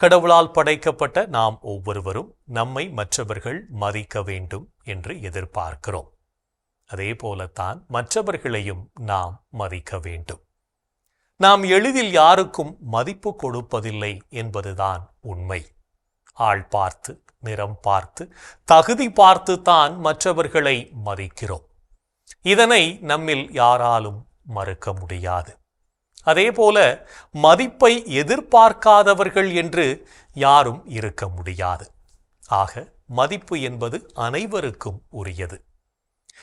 கடவுளால் படைக்கப்பட்ட நாம் ஒவ்வொருவரும் நம்மை மற்றவர்கள் மதிக்க வேண்டும் என்று எதிர்பார்க்கிறோம். அதே போலத்தான் மற்றவர்களையும் நாம் மதிக்க வேண்டும். நாம் எளிதில் யாருக்கும் மதிப்பு கொடுப்பதில்லை என்பதுதான் உண்மை. ஆள் பார்த்து நிறம் பார்த்து தகுதி பார்த்து தான் மற்றவர்களை மதிக்கிறோம். இதனை நம்மில் யாராலும் மறுக்க முடியாது. அதேபோல மதிப்பை எதிர்பார்க்காதவர்கள் என்று யாரும் இருக்க முடியாது. ஆக மதிப்பு என்பது அனைவருக்கும் உரியது.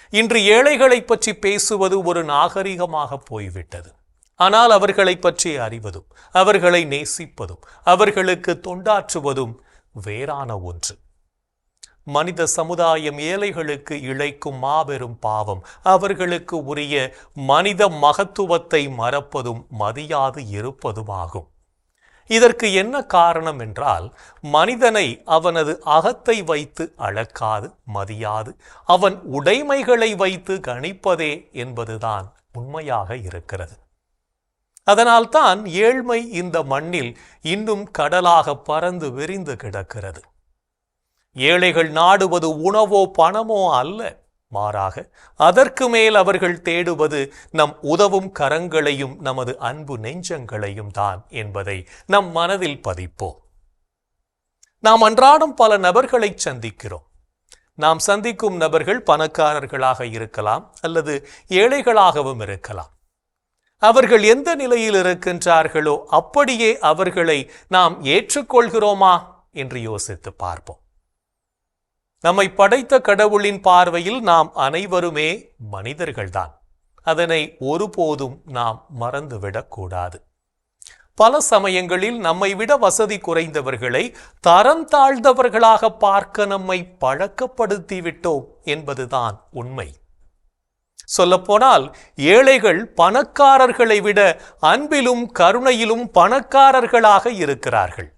இன்று ஏழைகளை பற்றி பேசுவது ஒரு நாகரிகமாக போய்விட்டது. ஆனால் அவர்களை பற்றி அறிவதும் அவர்களை நேசிப்பதும் அவர்களுக்கு தொண்டாற்றுவதும் வேறான ஒன்று. மனித சமுதாயம் ஏழைகளுக்கு இழைக்கும் மாபெரும் பாவம். அவர்களுக்கு உரிய மனித மகத்துவத்தை மறப்பதும் மதியாது இருப்பதுமாகும். இதற்கு என்ன காரணம் என்றால் மனிதனை அவனது அகத்தை வைத்து அளக்காது மதியாது அவன் உடைமைகளை வைத்து கணிப்பதே என்பதுதான் உண்மையாக இருக்கிறது. அதனால்தான் ஏழ்மை இந்த மண்ணில் இன்னும் கடலாக பறந்து விரிந்து கிடக்கிறது. ஏழைகள் நாடுவது உணவோ பணமோ அல்ல. மாறாக அதற்கு மேல் அவர்கள் தேடுவது நம் உதவும் கரங்களையும் நமது அன்பு நெஞ்சங்களையும் தான் என்பதை நம் மனதில் பதிப்போம். நாம் அன்றாடம் பல நபர்களை சந்திக்கிறோம். நாம் சந்திக்கும் நபர்கள் பணக்காரர்களாக இருக்கலாம் அல்லது ஏழைகளாகவும் இருக்கலாம். அவர்கள் எந்த நிலையில் இருக்கின்றார்களோ அப்படியே அவர்களை நாம் ஏற்றுக்கொள்கிறோமா என்று யோசித்து பார்ப்போம். நம்மை படைத்த கடவுளின் பார்வையில் நாம் அனைவருமே மனிதர்கள்தான். அதனை ஒருபோதும் நாம் மறந்துவிடக்கூடாது பல சமயங்களில் நம்மை விட வசதி குறைந்தவர்களை தரம் தாழ்ந்தவர்களாக பார்க்க நம்மை பழக்கப்படுத்திவிட்டோம் என்பதுதான் உண்மை. சொல்லப்போனால் ஏழைகள் பணக்காரர்களை விட அன்பிலும் கருணையிலும் பணக்காரர்களாக இருக்கிறார்கள்.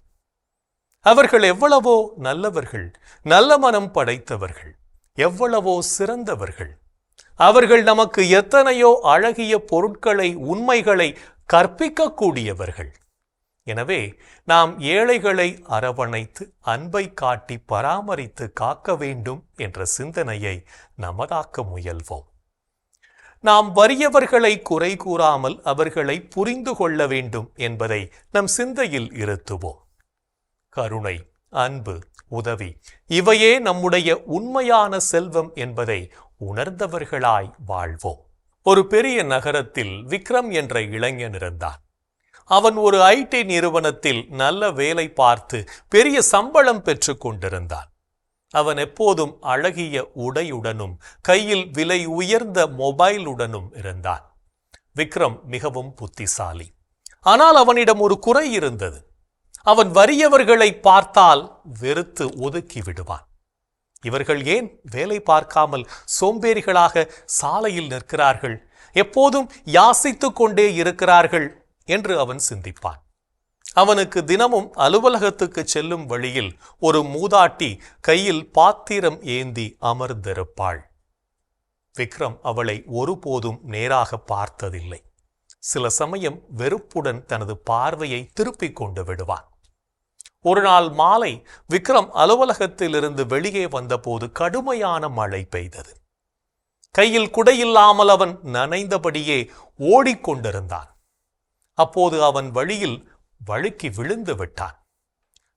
அவர்கள் எவ்வளவோ நல்லவர்கள் நல்ல மனம் படைத்தவர்கள் எவ்வளவோ சிறந்தவர்கள். அவர்கள் நமக்கு எத்தனையோ அழகிய பொருட்களை உண்மைகளை கற்பிக்கக்கூடியவர்கள். எனவே நாம் ஏழைகளை அரவணைத்து அன்பை காட்டி பராமரித்து காக்க வேண்டும் என்ற சிந்தனையை நமதாக்க முயல்வோம். நாம் வறியவர்களை குறை கூறாமல் அவர்களை புரிந்து கொள்ள வேண்டும் என்பதை நம் சிந்தையில் இருத்துவோம். கருணை அன்பு உதவி இவையே நம்முடைய உண்மையான செல்வம் என்பதை உணர்ந்தவர்களாய் வாழ்வோம். ஒரு பெரிய நகரத்தில் விக்ரம் என்ற இளைஞன் இருந்தான். அவன் ஒரு ஐடி நிறுவனத்தில் நல்ல வேலை பார்த்து பெரிய சம்பளம் பெற்று கொண்டிருந்தான். அவன் எப்போதும் அழகிய உடையுடனும் கையில் விலை உயர்ந்த மொபைலுடனும் இருந்தான். விக்ரம் மிகவும் புத்திசாலி. ஆனால் அவனிடம் ஒரு குறை இருந்தது. அவன் வறியவர்களை பார்த்தால் வெறுத்து ஒதுக்கி விடுவான். இவர்கள் ஏன் வேலை பார்க்காமல் சோம்பேறிகளாக சாலையில் நிற்கிறார்கள்? எப்போதும் யாசித்துக் கொண்டே இருக்கிறார்கள் என்று அவன் சிந்திப்பான். அவனுக்கு தினமும் அலுவலகத்துக்கு செல்லும் வழியில் ஒரு மூதாட்டி கையில் பாத்திரம் ஏந்தி அமர்ந்திருப்பாள். விக்ரம் அவளை ஒருபோதும் நேராக பார்த்ததில்லை. சில சமயம் வெறுப்புடன் தனது பார்வையை திருப்பிக் கொண்டு விடுவான். ஒரு நாள் மாலை விக்ரம் அலுவலகத்திலிருந்து வெளியே வந்தபோது கடுமையான மழை பெய்தது. கையில் குடையில்லாமல் அவன் நனைந்தபடியே ஓடிக்கொண்டிருந்தான் அப்போது அவன் வழியில் வழுக்கி விழுந்து விட்டான்.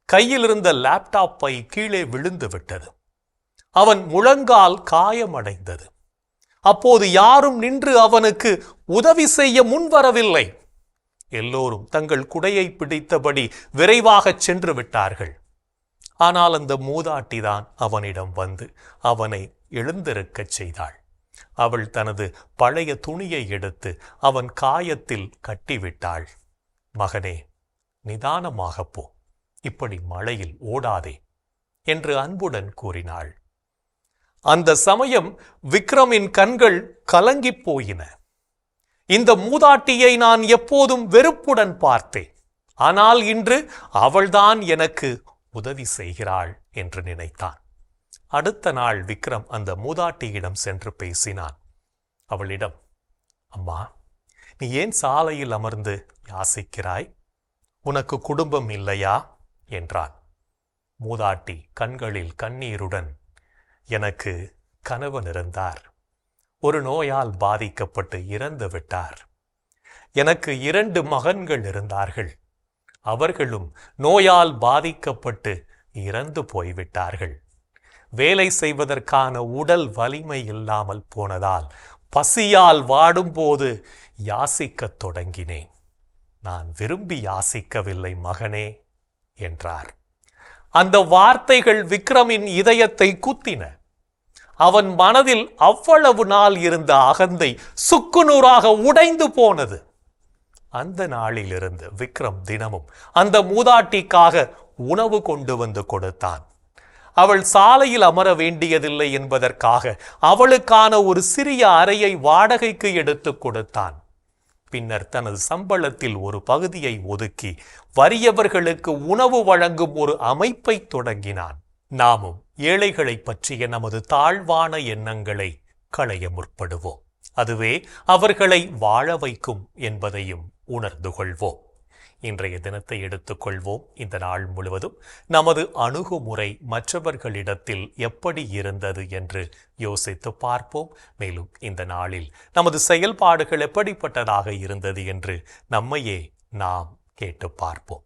கையில் இருந்த லேப்டாப்பை கீழே விழுந்து விட்டது. அவன் முழங்கால் காயமடைந்தது. அப்போது யாரும் நின்று அவனுக்கு உதவி செய்ய முன்வரவில்லை. எல்லோரும் தங்கள் குடையை பிடித்தபடி விரைவாகச் சென்று விட்டார்கள். ஆனால் அந்த மூதாட்டிதான் அவனிடம் வந்து அவனை எழுந்திருக்கச் செய்தாள். அவள் தனது பழைய துணியை எடுத்து அவன் காயத்தில் கட்டிவிட்டாள். மகனே நிதானமாகப் போ. இப்படி மழையில் ஓடாதே என்று அன்புடன் கூறினாள். அந்த சமயம் விக்ரமின் கண்கள் கலங்கிப் போயின. இந்த மூதாட்டியை நான் எப்போதும் வெறுப்புடன் பார்த்தேன். ஆனால் இன்று அவள்தான் எனக்கு உதவி செய்கிறாள் என்று நினைத்தான். அடுத்த நாள் விக்ரம் அந்த மூதாட்டியிடம் சென்று பேசினான். அவளிடம் அம்மா நீ ஏன் சாலையில் அமர்ந்து யாசிக்கிறாய்? உனக்கு குடும்பம் இல்லையா? என்றான். மூதாட்டி கண்களில் கண்ணீருடன் எனக்கு கணவன் இருந்தார் ஒரு நோயால் பாதிக்கப்பட்டு இறந்து விட்டார். எனக்கு இரண்டு மகன்கள் இருந்தார்கள். அவர்களும் நோயால் பாதிக்கப்பட்டு இறந்து போய்விட்டார்கள். வேலை செய்வதற்கான உடல் வலிமை இல்லாமல் போனதால் பசியால் வாடும்போது யாசிக்கத் தொடங்கினேன். நான் விரும்பி யாசிக்கவில்லை மகனே என்றார். அந்த வார்த்தைகள் விக்ரமின் இதயத்தை குத்தின. அவன் மனதில் அவ்வளவு நாள் இருந்த அகந்தை சுக்குநூறாக உடைந்து போனது. அந்த நாளிலிருந்து விக்ரம் தினமும் அந்த மூதாட்டிக்காக உணவு கொண்டு வந்து கொடுத்தான். அவள் சாலையில் அமர வேண்டியதில்லை என்பதற்காக அவளுக்கான ஒரு சிறிய அறையை வாடகைக்கு எடுத்துக் கொடுத்தான். பின்னர் தனது சம்பளத்தில் ஒரு பகுதியை ஒதுக்கி வறியவர்களுக்கு உணவு வழங்கும் ஒரு அமைப்பை தொடங்கினான். நாமும் ஏழைகளை பற்றிய நமது தாழ்வான எண்ணங்களை களைய முற்படுவோம். அதுவே அவர்களை வாழ வைக்கும் என்பதையும் உணர்ந்து கொள்வோம். இன்றைய தினத்தை எடுத்துக்கொள்வோம் இந்த நாள் முழுவதும் நமது அணுகுமுறை மற்றவர்களிடத்தில் எப்படி இருந்தது என்று யோசித்து பார்ப்போம். மேலும் இந்த நாளில் நமது செயல்பாடுகள் எப்படிப்பட்டதாக இருந்தது என்று நம்மையே நாம் கேட்டு பார்ப்போம்.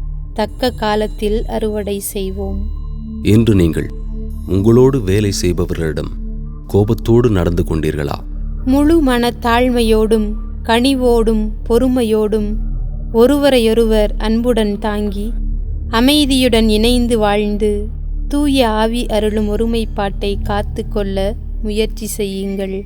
தக்க காலத்தில் அறுவடை செய்வோம். இன்று நீங்கள் உங்களோடு வேலை செய்பவர்களிடம் கோபத்தோடு நடந்து கொண்டீர்களா? முழு மனத்தாழ்மையோடும் கனிவோடும் பொறுமையோடும் ஒருவரையொருவர் அன்புடன் தாங்கி அமைதியுடன் இணைந்து வாழ்ந்து தூய ஆவி அருளும் ஒருமைப்பாட்டை காத்து கொள்ள முயற்சி செய்யுங்கள்.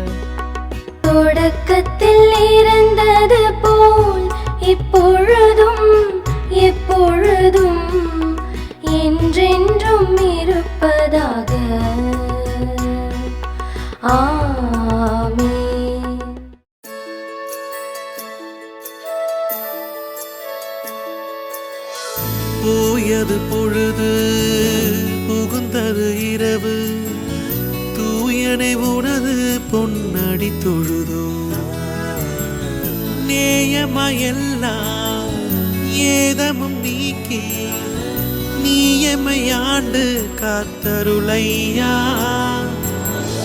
தொடக்கத்தில் இருந்தது போல் இப்பொழுதும் எப்பொழுதும் என்றென்றும் இருப்பதாக. ஆமென். போயது பொழுது புகுந்தது இரவு. தூயனை உனது பொன்னடி தொழுதோ நேயமையெல்லாம் ஏதமும் நீக்கி நீயமையாண்டு காத்தருளையா.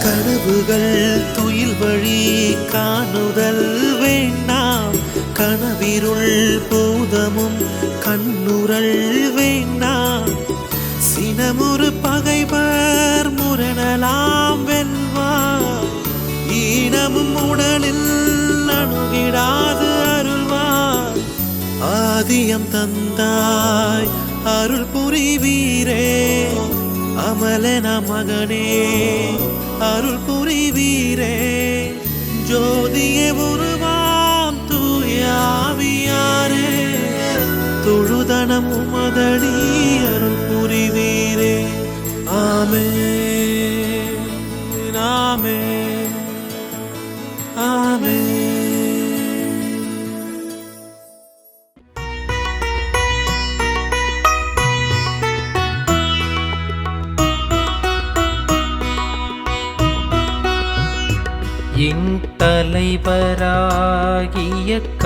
கனவுகள் துயில் வழி காணுதல் வேண்டாம். கனவிருள் பூதமும் கண்ணுரல் வேண்டாம். சினமுறு பகைவர் முரணலாம் வெல்வார் தினமும் உடலில் அணுகிடாது அருள்வாய். ஆதியம் தந்தாய் அருள் புரிவீரே. அமலன மகனே அருள் புரிவீரே. ஜோதிய உருவாம் தூயாவியாரே தொழுதனம் உமதடி அருள் புரிவீரே. ஆமே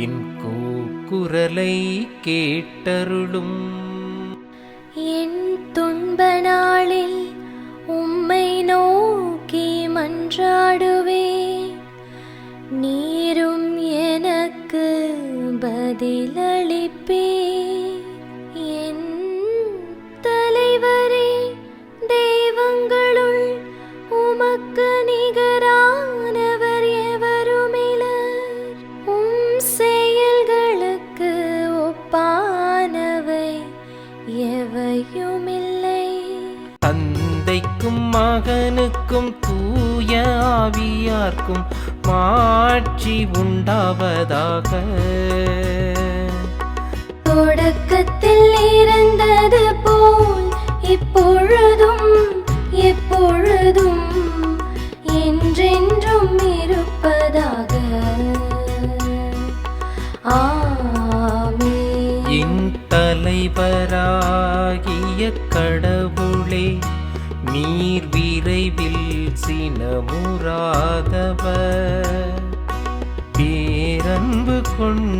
என் கூக்குரலை கேட்டருளும். என் துன்ப நாளில் உம்மை நோக்கி மன்றாடுவேன். ஆவியார்க்கும் மாட்சி உண்டாவதாக. தொடக்கத்தில் இருந்தது போல் இப்பொழுதும் எப்பொழுதும் என்றென்றும் இருப்பதாக. என் தலைவராகிய கடவுளே நீர் சினமுறாதவர் பேரன்பு கொண்ட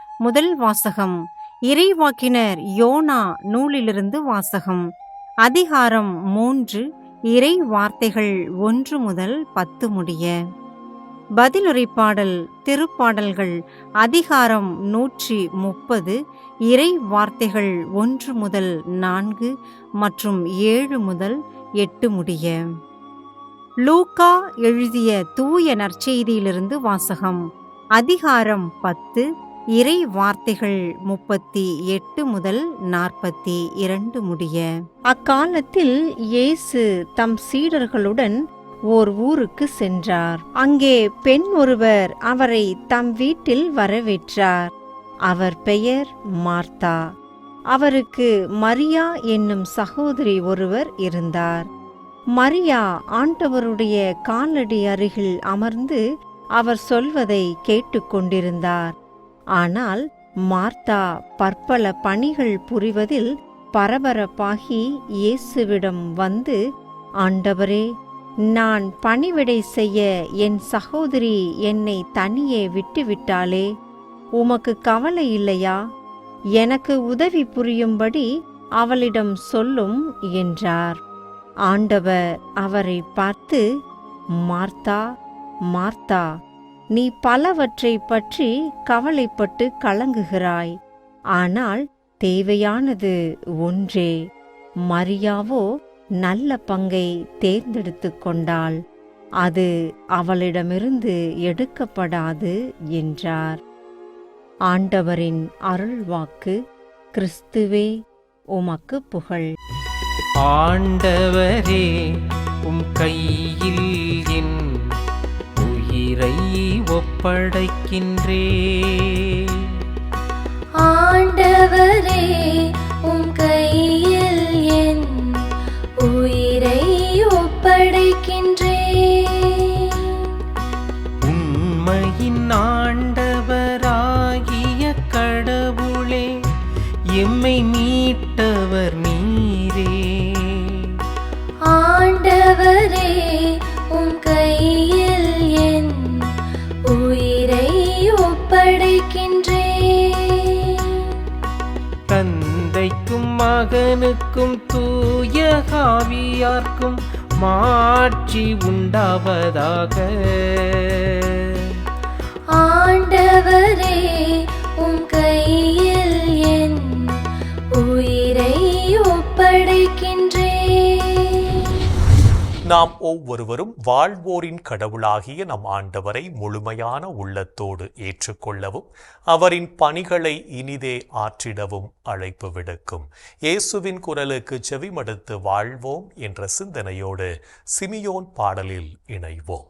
முதல் வாசகம். இறைவாக்கினர் யோனா நூலிலிருந்து வாசகம். அதிகாரம் மூன்று இறை வார்த்தைகள் ஒன்று முதல் பத்து முடிய. பதிலுரைப்பாடல் திருப்பாடல்கள் அதிகாரம் நூற்றி முப்பது இறை வார்த்தைகள் ஒன்று முதல் நான்கு மற்றும் ஏழு முதல் எட்டு முடிய. லூக்கா எழுதிய தூய நற்செய்தியிலிருந்து வாசகம். அதிகாரம் பத்து இறை வார்த்தைகள் முப்பத்தி எட்டு முதல் நாற்பத்தி இரண்டு முடிய. அக்காலத்தில் இயேசு தம் சீடர்களுடன் ஓர் ஊருக்கு சென்றார். அங்கே பெண் ஒருவர் அவரை தம் வீட்டில் வரவேற்றார். அவர் பெயர் மார்த்தா. அவருக்கு மரியா என்னும் சகோதரி ஒருவர் இருந்தார். மரியா ஆண்டவருடைய காலடி அருகில் அமர்ந்து அவர் சொல்வதை கேட்டுக்கொண்டிருந்தார். ஆனால் மார்த்தா பற்பல பணிகள் புரிவதில் பரபரப்பாகி இயேசுவிடம் வந்து ஆண்டவரே நான் பணிவிடை செய்ய என் சகோதரி என்னை தனியே விட்டுவிட்டாளே உமக்கு கவலை இல்லையா? எனக்கு உதவி புரியும்படி அவளிடம் சொல்லும் என்றார். ஆண்டவர் அவரை பார்த்து மார்த்தா மார்த்தா நீ பலவற்றை பற்றி கவலைப்பட்டு கலங்குகிறாய். ஆனால் தேவையானது ஒன்றே. மரியாவோ நல்ல பங்கை தேர்ந்தெடுத்து கொண்டாள். அது அவளிடமிருந்து எடுக்கப்படாது என்றார். ஆண்டவரின் அருள்வாக்கு கிறிஸ்துவே உமக்கு புகழ். ஆண்டவரே உம் கையில் உயிரை ஒப்படைக்கின்றே. ஆண்டவரே உம் கையில் மகனுக்கும் தூய காவியார்க்கும் மாட்சி உண்டாவதாக. ஆண்டவரே உம் கையில் என் உயிரை ஒப்படைக்கின்றேன். நாம் ஒவ்வொருவரும் வாழ்வோரின் கடவுளாகிய நம் ஆண்டவரை முழுமையான உள்ளத்தோடு ஏற்றுக்கொள்ளவும் அவரின் பணிகளை இனிதே ஆற்றிடவும் அழைப்பு விடுக்கும். இயேசுவின் குரலுக்கு செவிமடுத்து வாழ்வோம் என்ற சிந்தனையோடு சிமியோன் பாடலில் இணைவோம்.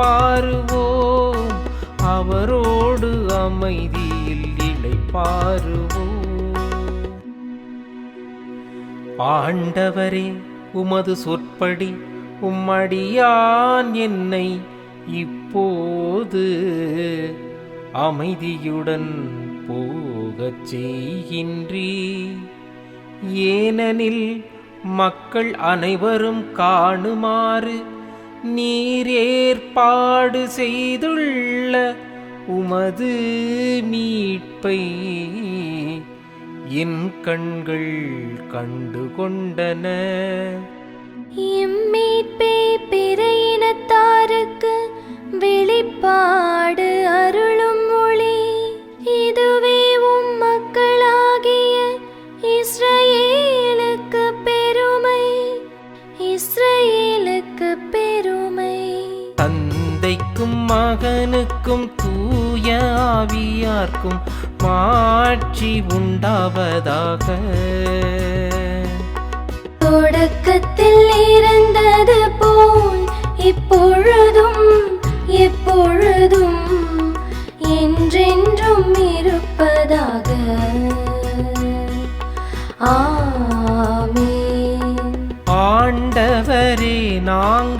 பாருவோம் அவரோடு அமைதியில் இளைப்பாறுவோம் ஆண்டவரே உமது சொற்படி உம்மடியான் என்னை இப்போது அமைதியுடன் போகச் செய்கின்றீ ஏனெனில் மக்கள் அனைவரும் காணுமாறு நீரேற்பாடு செய்துள்ள உமது மீட்பை என் கண்கள் கண்டு கொண்டன இம்மீட்பே பிற இனத்தாருக்கு வெளிப்பாடு மகனுக்கும் தூய ஆவியார்க்கும் மாட்சி உண்டாவதாக. தொடக்கத்தில் இருந்தது போல் இப்பொழுதும் எப்பொழுதும் என்றென்றும் இருப்பதாக. ஆண்டவரே நாங்கள்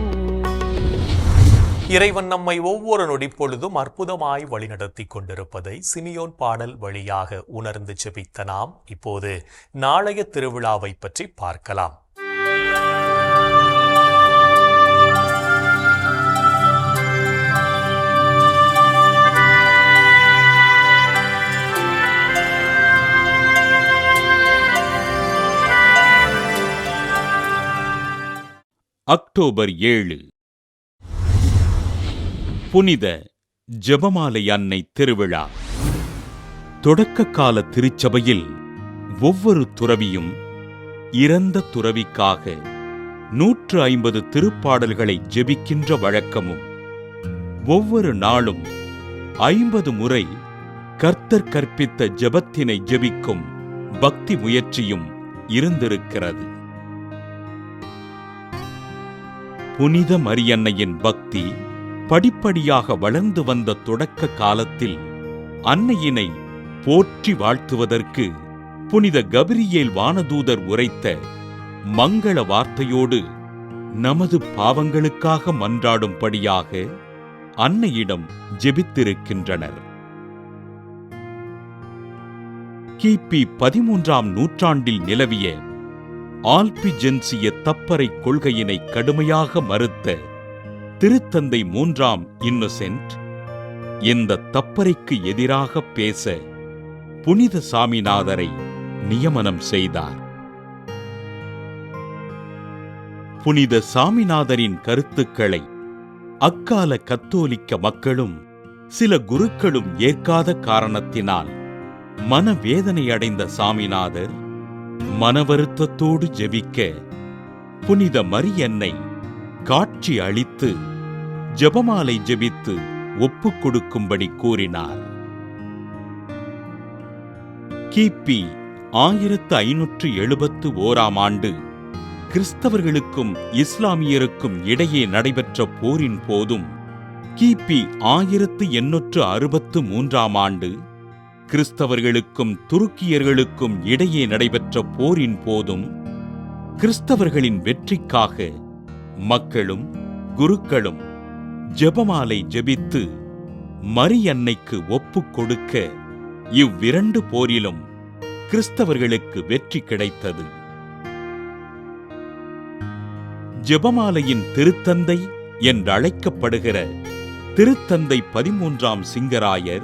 இறைவன் நம்மை ஒவ்வொரு நொடிப்பொழுதும் அற்புதமாய் வழிநடத்தி கொண்டிருப்பதை சிமியோன் பாடல் வழியாக உணர்ந்து செபித்த நாம் இப்போது நாளைய திருவிழாவை பற்றி பார்க்கலாம். அக்டோபர் ஏழு. புனித ஜெபமாலை அன்னை திருவிழா. தொடக்க கால திருச்சபையில் ஒவ்வொரு துறவியும் இறந்த துறவிக்காக நூற்று ஐம்பது திருப்பாடல்களை ஜெபிக்கின்ற வழக்கமும் ஒவ்வொரு நாளும் ஐம்பது முறை கர்த்தர் கற்பித்த ஜெபத்தினை ஜெபிக்கும் பக்தி முயற்சியும் இருந்திருக்கிறது. புனித மரியன்னையின் பக்தி படிப்படியாக வளர்ந்து வந்த தொடக்க காலத்தில் அன்னையினை போற்றி வாழ்த்துவதற்கு புனித கபிரியேல் வானதூதர் உரைத்த மங்கள வார்த்தையோடு நமது பாவங்களுக்காக மன்றாடும்படியாக அன்னையிடம் ஜெபித்திருக்கின்றனர். கிபி பதிமூன்றாம் நூற்றாண்டில் நிலவிய ஆல்பிஜென்சிய தப்பறை கொள்கையினை கடுமையாக மறுத்த திருத்தந்தை மூன்றாம் இன்னசென்ட் இந்த தப்பறைக்கு எதிராக பேச புனித சாமிநாதரை நியமனம் செய்தார். புனித சாமிநாதரின் கருத்துக்களை அக்கால கத்தோலிக்க மக்களும் சில குருக்களும் ஏற்காத காரணத்தினால் மனவேதனை அடைந்த சாமிநாதர் மனவருத்தத்தோடு ஜெபிக்க புனித மரியன்னை காட்சி அளித்து ஜெபமாலை ஜெபித்து ஒப்புக் கொடுக்கும்படி கூறினார். கிபி ஆயிரத்து ஐநூற்று எழுபத்து ஓராம் ஆண்டு கிறிஸ்தவர்களுக்கும் இஸ்லாமியருக்கும் இடையே நடைபெற்ற போரின் போதும் கிபி ஆயிரத்து எண்ணூற்று அறுபத்து மூன்றாம் ஆண்டு கிறிஸ்தவர்களுக்கும் துருக்கியர்களுக்கும் இடையே நடைபெற்ற போரின் போதும் கிறிஸ்தவர்களின் வெற்றிக்காக மக்களும் குருக்களும் ஜெபமாலை ஜெபித்து மரியன்னைக்கு ஒப்புக் கொடுக்க இவ்விரண்டு போரிலும் கிறிஸ்தவர்களுக்கு வெற்றி கிடைத்தது. ஜெபமாலையின் திருத்தந்தை என்றழைக்கப்படுகிற திருத்தந்தை பதிமூன்றாம் சிங்கராயர்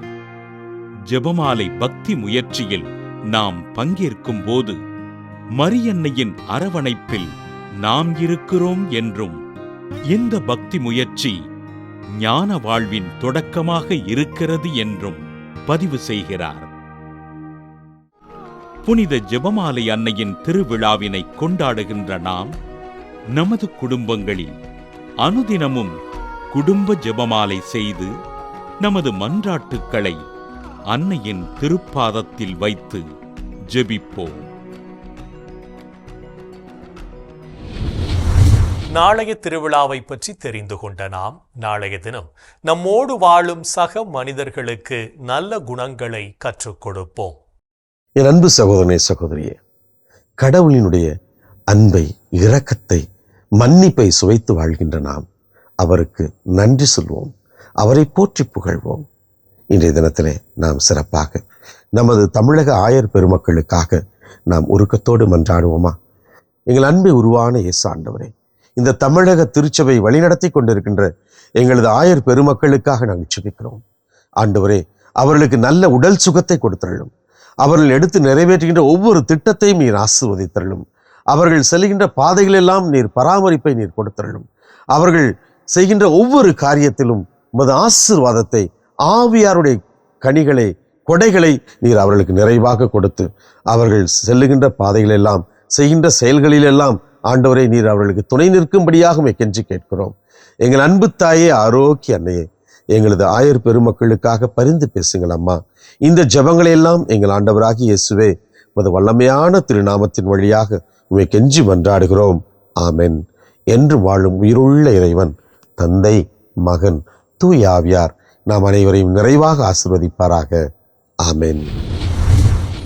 ஜெபமாலை பக்தி முயற்சியில் நாம் பங்கேற்கும் போது மரியன்னையின் அரவணைப்பில் நாம் இருக்கிறோம் என்றும் இந்த பக்தி முயற்சி ஞான வாழ்வின் தொடக்கமாக இருக்கிறது என்றும் பதிவு செய்கிறார். புனித ஜெபமாலை அன்னையின் திருவிழாவினை கொண்டாடுகின்ற நாம் நமது குடும்பங்களில் அனுதினமும் குடும்ப ஜெபமாலை செய்து நமது மன்றாட்டுக்களை அன்னையின் திருப்பாதத்தில் வைத்து ஜெபிப்போம். நாளைய திருவிழாவை பற்றி தெரிந்து கொண்ட நாம் நாளைய தினம் நம்மோடு வாழும் சக மனிதர்களுக்கு நல்ல குணங்களை கற்றுக் கொடுப்போம். என் அன்பு சகோதரனே சகோதரியே கடவுளினுடைய அன்பை இரக்கத்தை மன்னிப்பை சுவைத்து வாழ்கின்ற நாம் அவருக்கு நன்றி சொல்வோம் அவரை போற்றி புகழ்வோம். இன்றைய தினத்திலே நாம் சிறப்பாக நமது தமிழக ஆயர் பெருமக்களுக்காக நாம் உருக்கத்தோடு மன்றாடுவோமா? எங்கள் அன்பை உருவான இயேசு ஆண்டவரே இந்த தமிழக திருச்சபை வழிநடத்தி கொண்டிருக்கின்ற எங்களது ஆயர் பெருமக்களுக்காக நாங்கள் ஜெபிக்கிறோம் ஆண்டவரே அவர்களுக்கு நல்ல உடல் சுகத்தை கொடுத்தள்ளும் அவர்கள் எடுத்து நிறைவேற்றுகின்ற ஒவ்வொரு திட்டத்தையும் நீர் ஆசிர்வதித்தள்ளும் அவர்கள் செல்கின்ற பாதைகளெல்லாம் நீர் பராமரிப்பை நீர் கொடுத்தள்ளும் அவர்கள் செய்கின்ற ஒவ்வொரு காரியத்திலும் உமது ஆசீர்வாதத்தை ஆவியாருடைய கனிகளை கொடைகளை நீர் அவர்களுக்கு நிறைவாக கொடுத்து அவர்கள் செல்லுகின்ற பாதைகளெல்லாம் செய்கின்ற செயல்களிலெல்லாம் ஆண்டவரை நீர் அவர்களுக்கு துணை நிற்கும்படியாக கெஞ்சி கேட்கிறோம். எங்கள் அன்பு தாயே ஆரோக்கிய அன்னையே எங்களது ஆயர் பெருமக்களுக்காக பரிந்து பேசுங்கள் அம்மா. இந்த ஜபங்களையெல்லாம் எங்கள் ஆண்டவராகி இயேசுவே உமது வல்லமையான திருநாமத்தின் வழியாக உமை கெஞ்சி மன்றாடுகிறோம். ஆமென். என்று வாழும் உயிருள்ள இறைவன் தந்தை மகன் தூயாவியார் நாம் அனைவரையும் நிறைவாக ஆசிர்வதிப்பாராக. ஆமென்.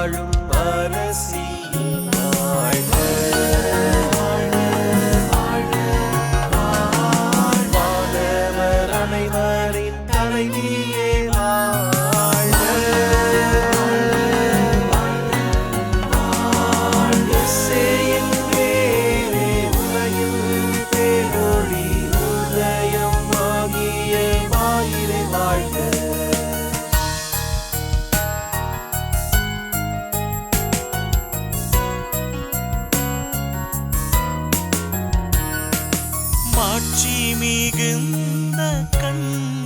வாழும் அரசி. മികുന്ന കണ്ണ